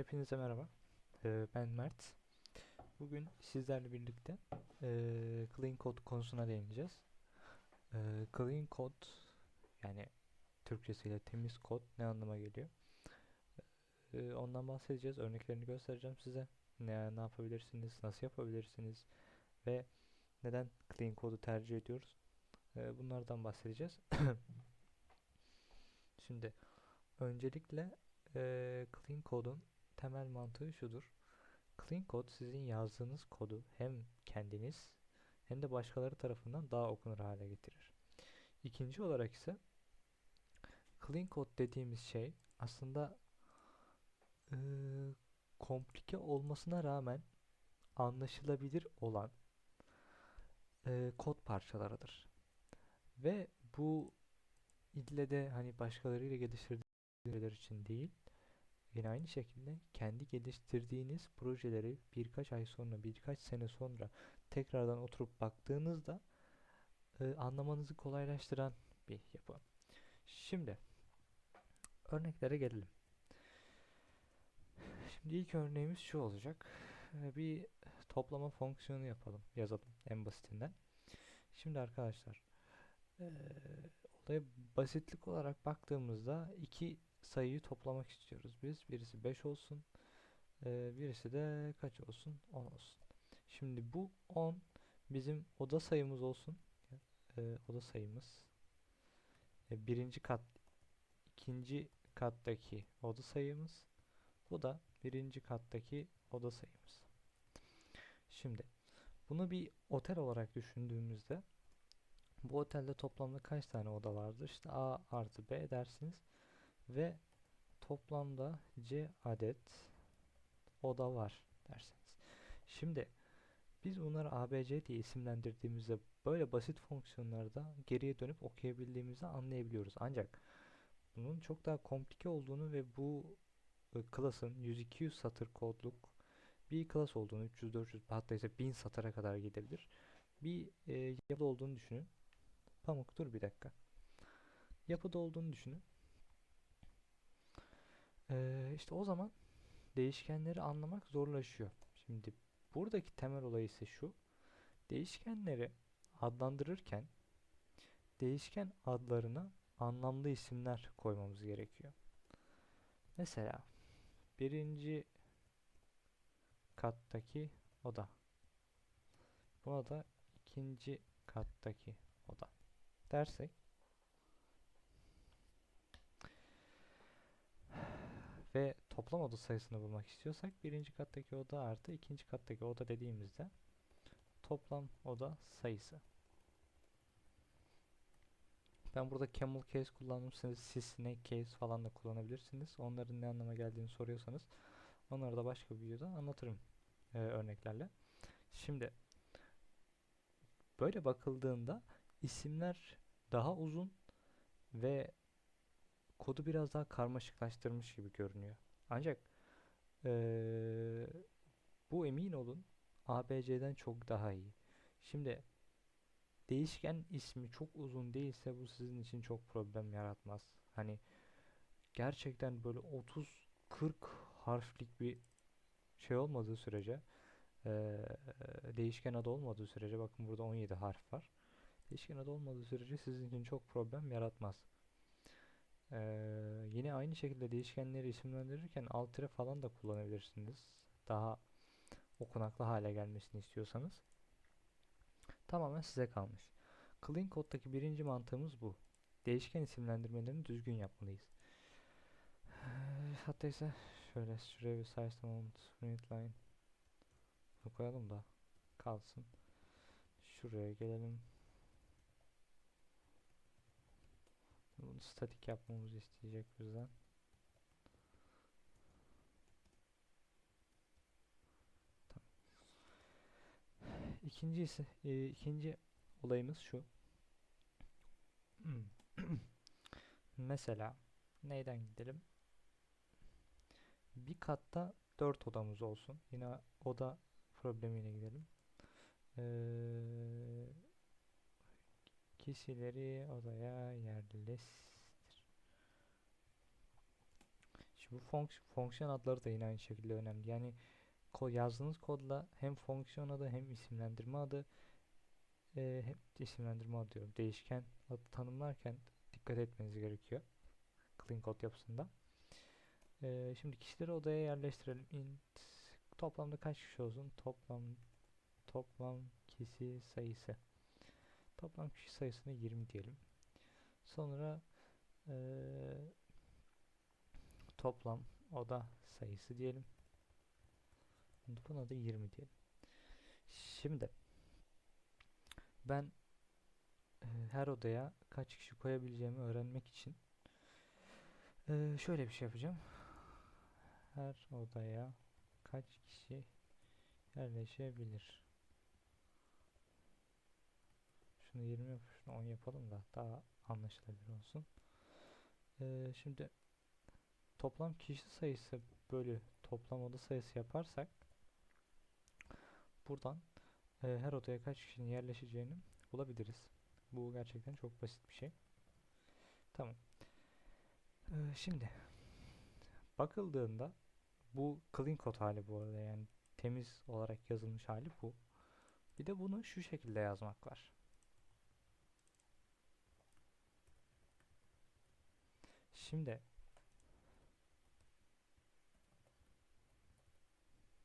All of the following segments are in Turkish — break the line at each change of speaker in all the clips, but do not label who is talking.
Hepinize merhaba. Ee, ben Mert. Bugün sizlerle birlikte ee, Clean Code konusuna değineceğiz. Ee, clean Code yani Türkçesiyle temiz kod ne anlama geliyor? Ee, ondan bahsedeceğiz. Örneklerini göstereceğim size. Ne, ne yapabilirsiniz, nasıl yapabilirsiniz ve neden Clean Code'u tercih ediyoruz? Ee, bunlardan bahsedeceğiz. Şimdi öncelikle ee, Clean Code'un temel mantığı şudur. Clean Code sizin yazdığınız kodu hem kendiniz hem de başkaları tarafından daha okunur hale getirir. İkinci olarak ise Clean Code dediğimiz şey aslında e, komplike olmasına rağmen anlaşılabilir olan e, kod parçalarıdır. Ve bu ille de hani başkalarıyla geliştirdiğiniz için değil, Yine aynı şekilde kendi geliştirdiğiniz projeleri birkaç ay sonra, birkaç sene sonra tekrardan oturup baktığınızda e, anlamanızı kolaylaştıran bir yapı. Şimdi örneklere gelelim. Şimdi ilk örneğimiz şu olacak. E, bir toplama fonksiyonu yapalım, yazalım en basitinden. Şimdi arkadaşlar e, olaya basitlik olarak baktığımızda iki sayıyı toplamak istiyoruz biz. Birisi 5 olsun. E, birisi de kaç olsun? 10 olsun. Şimdi bu 10 bizim oda sayımız olsun. E, oda sayımız. E, birinci kat ikinci kattaki oda sayımız. Bu da birinci kattaki oda sayımız. Şimdi bunu bir otel olarak düşündüğümüzde bu otelde toplamda kaç tane oda vardır? İşte A artı B dersiniz ve toplamda C adet oda var derseniz. Şimdi biz bunları ABC diye isimlendirdiğimizde böyle basit fonksiyonlarda geriye dönüp okuyabildiğimizi anlayabiliyoruz. Ancak bunun çok daha komplike olduğunu ve bu e, klasın 100-200 satır kodluk bir klas olduğunu 300-400 hatta ise 1000 satıra kadar gidebilir. Bir e, yapıda olduğunu düşünün. Pamuk dur bir dakika. Yapıda olduğunu düşünün. Ee, işte o zaman değişkenleri anlamak zorlaşıyor. Şimdi buradaki temel olay ise şu. Değişkenleri adlandırırken değişken adlarına anlamlı isimler koymamız gerekiyor. Mesela birinci kattaki oda. Buna da ikinci kattaki oda dersek ve toplam oda sayısını bulmak istiyorsak birinci kattaki oda artı ikinci kattaki oda dediğimizde toplam oda sayısı. Ben burada camel case kullanmışsınız. Siz snake case falan da kullanabilirsiniz. Onların ne anlama geldiğini soruyorsanız onları da başka bir videoda anlatırım e, örneklerle. Şimdi böyle bakıldığında isimler daha uzun ve kodu biraz daha karmaşıklaştırmış gibi görünüyor. Ancak ee, bu emin olun ABC'den çok daha iyi. Şimdi değişken ismi çok uzun değilse bu sizin için çok problem yaratmaz. Hani gerçekten böyle 30-40 harflik bir şey olmadığı sürece e, değişken adı olmadığı sürece bakın burada 17 harf var. Değişken adı olmadığı sürece sizin için çok problem yaratmaz. Ee, yine aynı şekilde değişkenleri isimlendirirken alt tire falan da kullanabilirsiniz. Daha okunaklı hale gelmesini istiyorsanız. Tamamen size kalmış. Clean Code'daki birinci mantığımız bu. Değişken isimlendirmelerini düzgün yapmalıyız. Hatta ise şöyle şuraya bir size moment unit line koyalım da kalsın. Şuraya gelelim. Bunu statik yapmamızı isteyecek bizden. Tamam. İkinci ise e, ikinci olayımız şu. Mesela neyden gidelim? Bir katta dört odamız olsun. Yine oda problemine gidelim. Ee, kişileri odaya yerleştir. Şimdi bu fonks fonksiyon adları da yine aynı şekilde önemli. Yani ko yazdığınız kodla hem fonksiyon adı hem isimlendirme adı e, hem isimlendirme adı diyorum. Değişken adı tanımlarken dikkat etmeniz gerekiyor. Clean code yapısında. E, şimdi kişileri odaya yerleştirelim. Int toplamda kaç kişi olsun? Toplam toplam kişi sayısı. Toplam kişi sayısını 20 diyelim. Sonra e, toplam oda sayısı diyelim. Buna da 20 diyelim. Şimdi ben e, her odaya kaç kişi koyabileceğimi öğrenmek için e, şöyle bir şey yapacağım. Her odaya kaç kişi yerleşebilir? Şunu 20 yap, şunu 10 yapalım da daha anlaşılabilir olsun. E, şimdi toplam kişi sayısı bölü toplam oda sayısı yaparsak buradan e, her odaya kaç kişinin yerleşeceğini bulabiliriz. Bu gerçekten çok basit bir şey. Tamam. E, şimdi bakıldığında bu clean code hali bu arada yani temiz olarak yazılmış hali bu. Bir de bunu şu şekilde yazmak var. Şimdi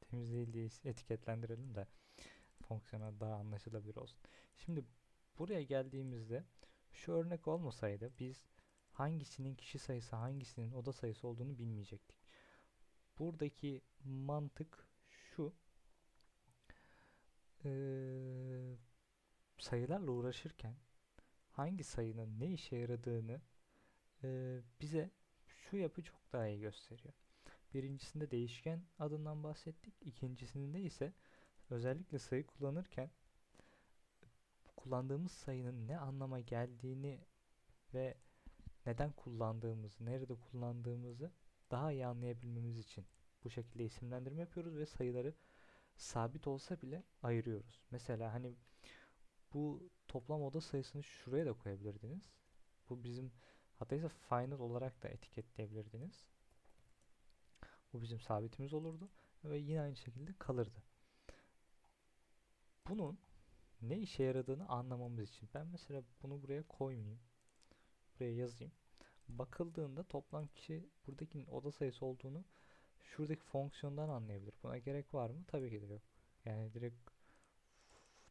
temiz etiketlendirelim de fonksiyona daha anlaşılabilir olsun. Şimdi buraya geldiğimizde şu örnek olmasaydı biz hangisinin kişi sayısı hangisinin oda sayısı olduğunu bilmeyecektik. Buradaki mantık şu ee, sayılarla uğraşırken hangi sayının ne işe yaradığını e, bize şu yapı çok daha iyi gösteriyor. Birincisinde değişken adından bahsettik. İkincisinde ise özellikle sayı kullanırken kullandığımız sayının ne anlama geldiğini ve neden kullandığımızı, nerede kullandığımızı daha iyi anlayabilmemiz için bu şekilde isimlendirme yapıyoruz ve sayıları sabit olsa bile ayırıyoruz. Mesela hani bu toplam oda sayısını şuraya da koyabilirdiniz. Bu bizim hatta ise final olarak da etiketleyebilirdiniz. Bu bizim sabitimiz olurdu ve yine aynı şekilde kalırdı. Bunun ne işe yaradığını anlamamız için ben mesela bunu buraya koymayayım. Buraya yazayım. Bakıldığında toplam kişi buradaki oda sayısı olduğunu şuradaki fonksiyondan anlayabilir. Buna gerek var mı? Tabii ki de yok. Yani direkt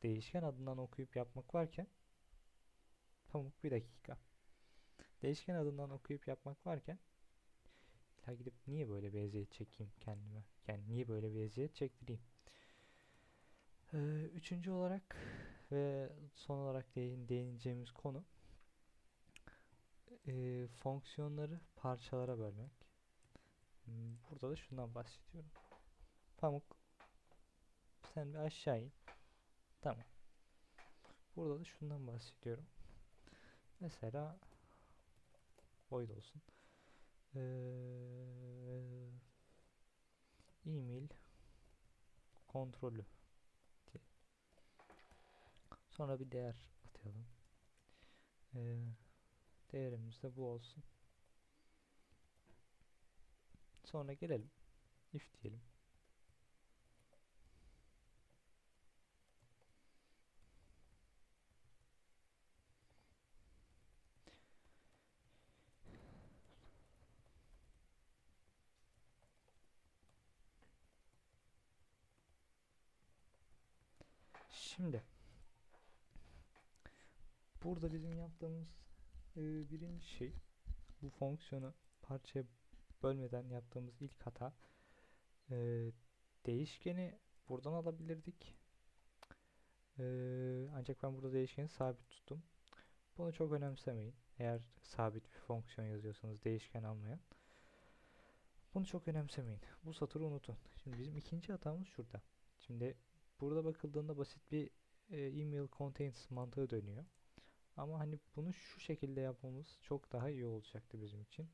değişken adından okuyup yapmak varken pamuk bir dakika. Değişken adından okuyup yapmak varken illa gidip niye böyle bir eziyet çekeyim kendime? Yani niye böyle bir eziyet çektireyim? Ee, üçüncü olarak ve son olarak değin, değineceğimiz konu e, fonksiyonları parçalara bölmek. Hmm, burada da şundan bahsediyorum. Pamuk sen bir aşağı in. Tamam. Burada da şundan bahsediyorum. Mesela void olsun. Ee, e-mail kontrolü Sonra bir değer atayalım. Ee, değerimiz de bu olsun. Sonra gelelim. If diyelim. Şimdi burada bizim yaptığımız e, birinci şey bu fonksiyonu parçaya bölmeden yaptığımız ilk hata e, değişkeni buradan alabilirdik. E, ancak ben burada değişkeni sabit tuttum. Bunu çok önemsemeyin. Eğer sabit bir fonksiyon yazıyorsanız değişken almayan. Bunu çok önemsemeyin. Bu satırı unutun. Şimdi bizim ikinci hatamız şurada. Şimdi burada bakıldığında basit bir e, email contains mantığı dönüyor. Ama hani bunu şu şekilde yapmamız çok daha iyi olacaktı bizim için.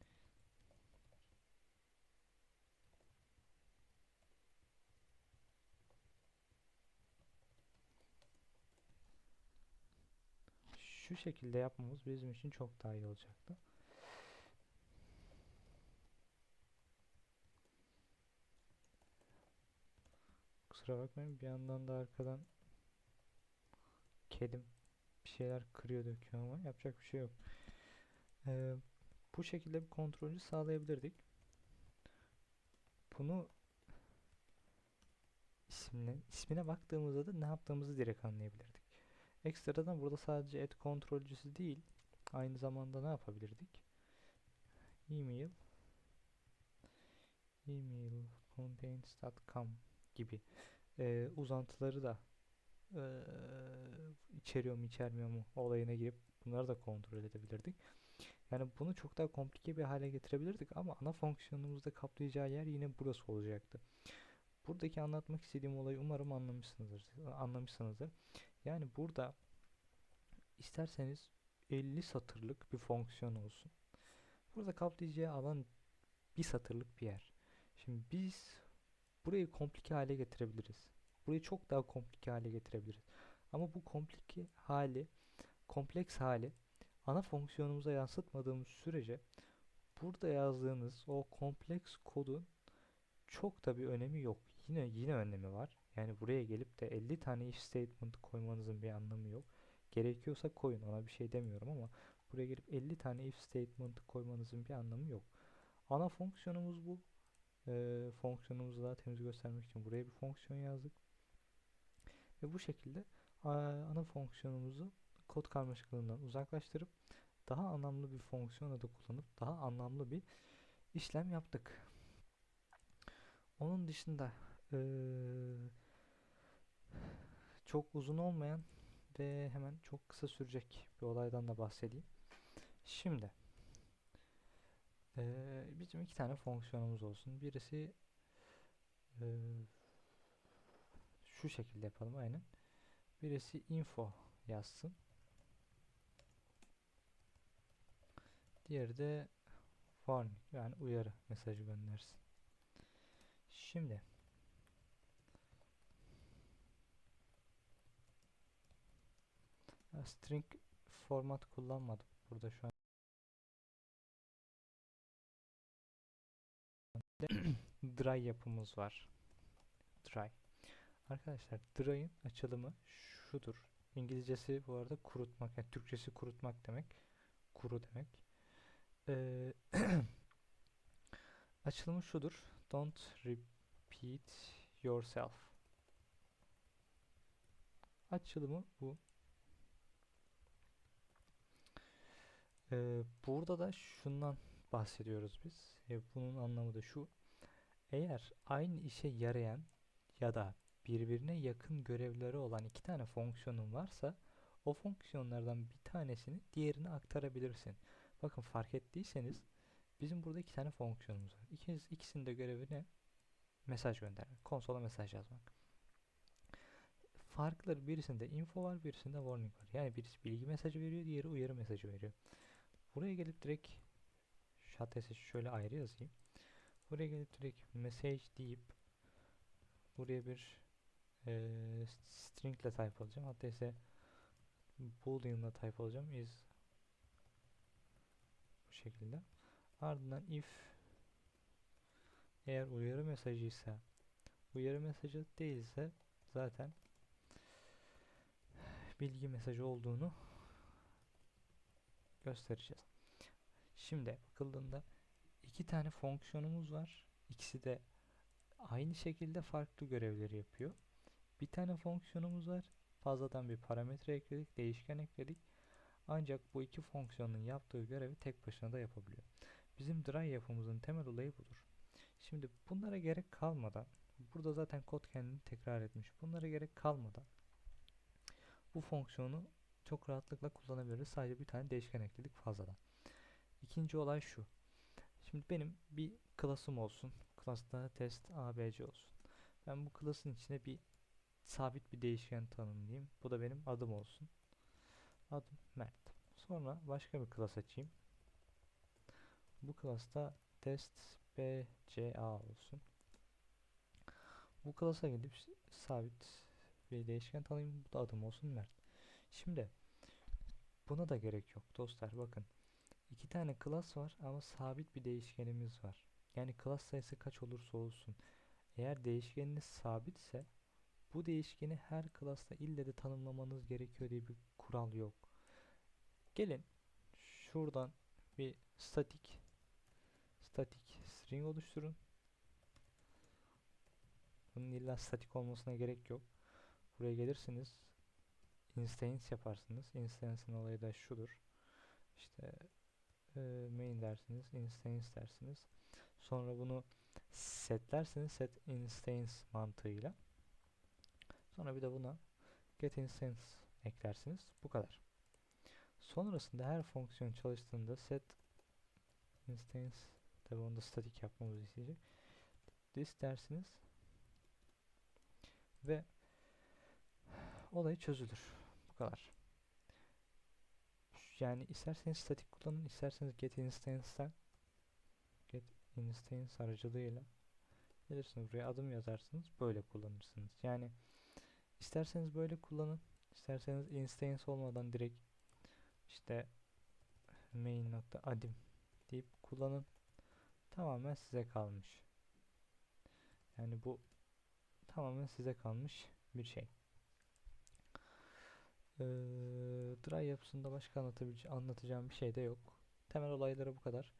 Şu şekilde yapmamız bizim için çok daha iyi olacaktı. Kusura bakmayın bir yandan da arkadan kedim bir şeyler kırıyor döküyor ama yapacak bir şey yok. Ee, bu şekilde bir kontrolü sağlayabilirdik. Bunu ismine, ismine baktığımızda da ne yaptığımızı direkt anlayabilirdik. Ekstradan burada sadece et kontrolcüsü değil, aynı zamanda ne yapabilirdik? Email email contains.com gibi e, uzantıları da e, içeriyor mu içermiyor mu olayına girip bunları da kontrol edebilirdik. Yani bunu çok daha komplike bir hale getirebilirdik ama ana fonksiyonumuzda kaplayacağı yer yine burası olacaktı. Buradaki anlatmak istediğim olayı umarım anlamışsınızdır. Anlamışsınızdır. Yani burada isterseniz 50 satırlık bir fonksiyon olsun. Burada kaplayacağı alan bir satırlık bir yer. Şimdi biz burayı komplike hale getirebiliriz. Burayı çok daha komplike hale getirebiliriz. Ama bu komplike hali, kompleks hali ana fonksiyonumuza yansıtmadığımız sürece burada yazdığınız o kompleks kodun çok da bir önemi yok. Yine yine önemi var. Yani buraya gelip de 50 tane if statement koymanızın bir anlamı yok. Gerekiyorsa koyun ona bir şey demiyorum ama buraya gelip 50 tane if statement koymanızın bir anlamı yok. Ana fonksiyonumuz bu. Ee, fonksiyonumuzu daha temiz göstermek için buraya bir fonksiyon yazdık. Ve bu şekilde ana fonksiyonumuzu kod karmaşıklığından uzaklaştırıp daha anlamlı bir fonksiyon adı kullanıp daha anlamlı bir işlem yaptık. Onun dışında ee, çok uzun olmayan ve hemen çok kısa sürecek bir olaydan da bahsedeyim. Şimdi ee, bizim iki tane fonksiyonumuz olsun. Birisi e, şu şekilde yapalım aynen. Birisi info yazsın. Diğeri de warning yani uyarı mesajı göndersin. Şimdi string format kullanmadım burada şu an. dry yapımız var. Dry. Arkadaşlar dry'ın açılımı şudur. İngilizcesi bu arada kurutmak, yani Türkçesi kurutmak demek. Kuru demek. Ee, açılımı şudur. Don't repeat yourself. Açılımı bu. Ee, burada da şundan bahsediyoruz biz. E, bunun anlamı da şu. Eğer aynı işe yarayan ya da birbirine yakın görevleri olan iki tane fonksiyonun varsa o fonksiyonlardan bir tanesini diğerine aktarabilirsin. Bakın fark ettiyseniz bizim burada iki tane fonksiyonumuz var. İkiniz, ikisinin de görevi ne? Mesaj göndermek. Konsola mesaj yazmak. Farkları birisinde info var, birisinde warning var. Yani birisi bilgi mesajı veriyor, diğeri uyarı mesajı veriyor. Buraya gelip direkt şatresi şöyle ayrı yazayım. Buraya gelip direkt message deyip buraya bir e, string ile type alacağım. Hatta ise boolean ile type alacağım. is bu şekilde. Ardından if eğer uyarı mesajı ise uyarı mesajı değilse zaten bilgi mesajı olduğunu göstereceğiz. Şimdi bakıldığında iki tane fonksiyonumuz var. İkisi de aynı şekilde farklı görevleri yapıyor. Bir tane fonksiyonumuz var. Fazladan bir parametre ekledik, değişken ekledik. Ancak bu iki fonksiyonun yaptığı görevi tek başına da yapabiliyor. Bizim dry yapımızın temel olayı budur. Şimdi bunlara gerek kalmadan, burada zaten kod kendini tekrar etmiş. Bunlara gerek kalmadan bu fonksiyonu çok rahatlıkla kullanabiliriz. Sadece bir tane değişken ekledik fazladan. İkinci olay şu. Şimdi benim bir klasım olsun. Klasta test abc olsun. Ben bu klasın içine bir sabit bir değişken tanımlayayım. Bu da benim adım olsun. Adım Mert. Sonra başka bir klas açayım. Bu klasta test bca olsun. Bu klasa gidip sabit bir değişken tanıyayım. Bu da adım olsun Mert. Şimdi buna da gerek yok dostlar. Bakın iki tane klas var ama sabit bir değişkenimiz var. Yani klas sayısı kaç olursa olsun eğer değişkeniniz sabitse bu değişkeni her klasta ille de tanımlamanız gerekiyor diye bir kural yok. Gelin şuradan bir statik statik string oluşturun. Bunun illa statik olmasına gerek yok. Buraya gelirsiniz. Instance yaparsınız. Instance'ın olayı da şudur. İşte main dersiniz. Instance dersiniz. Sonra bunu setlersiniz. Set instance mantığıyla. Sonra bir de buna get instance eklersiniz. Bu kadar. Sonrasında her fonksiyon çalıştığında set instance tabi onda statik yapmamızı isteyecek. This dersiniz ve olay çözülür. Bu kadar. Yani isterseniz statik kullanın, isterseniz get instance'ten get instance aracılığıyla gelirsiniz buraya adım yazarsınız, böyle kullanırsınız. Yani isterseniz böyle kullanın, isterseniz instance olmadan direkt işte main nokta adim deyip kullanın. Tamamen size kalmış. Yani bu tamamen size kalmış bir şey. Ee, dry yapısında başka anlatacağım bir şey de yok. Temel olayları bu kadar.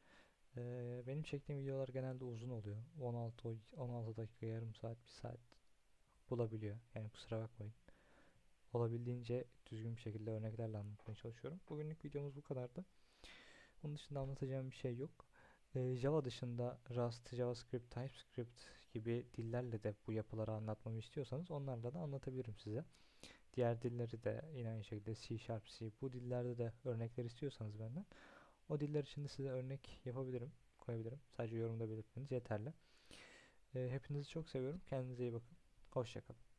Ee, benim çektiğim videolar genelde uzun oluyor. 16 16 dakika, yarım saat, bir saat bulabiliyor. Yani kusura bakmayın. Olabildiğince düzgün bir şekilde örneklerle anlatmaya çalışıyorum. Bugünlük videomuz bu kadardı. Onun dışında anlatacağım bir şey yok. Ee, Java dışında Rust, JavaScript, TypeScript gibi dillerle de bu yapıları anlatmamı istiyorsanız onlarla da anlatabilirim size. Diğer dilleri de yine aynı şekilde C Sharp, C bu dillerde de örnekler istiyorsanız benden o diller için de size örnek yapabilirim, koyabilirim. Sadece yorumda belirtmeniz yeterli. Ee, hepinizi çok seviyorum. Kendinize iyi bakın. Hoşçakalın.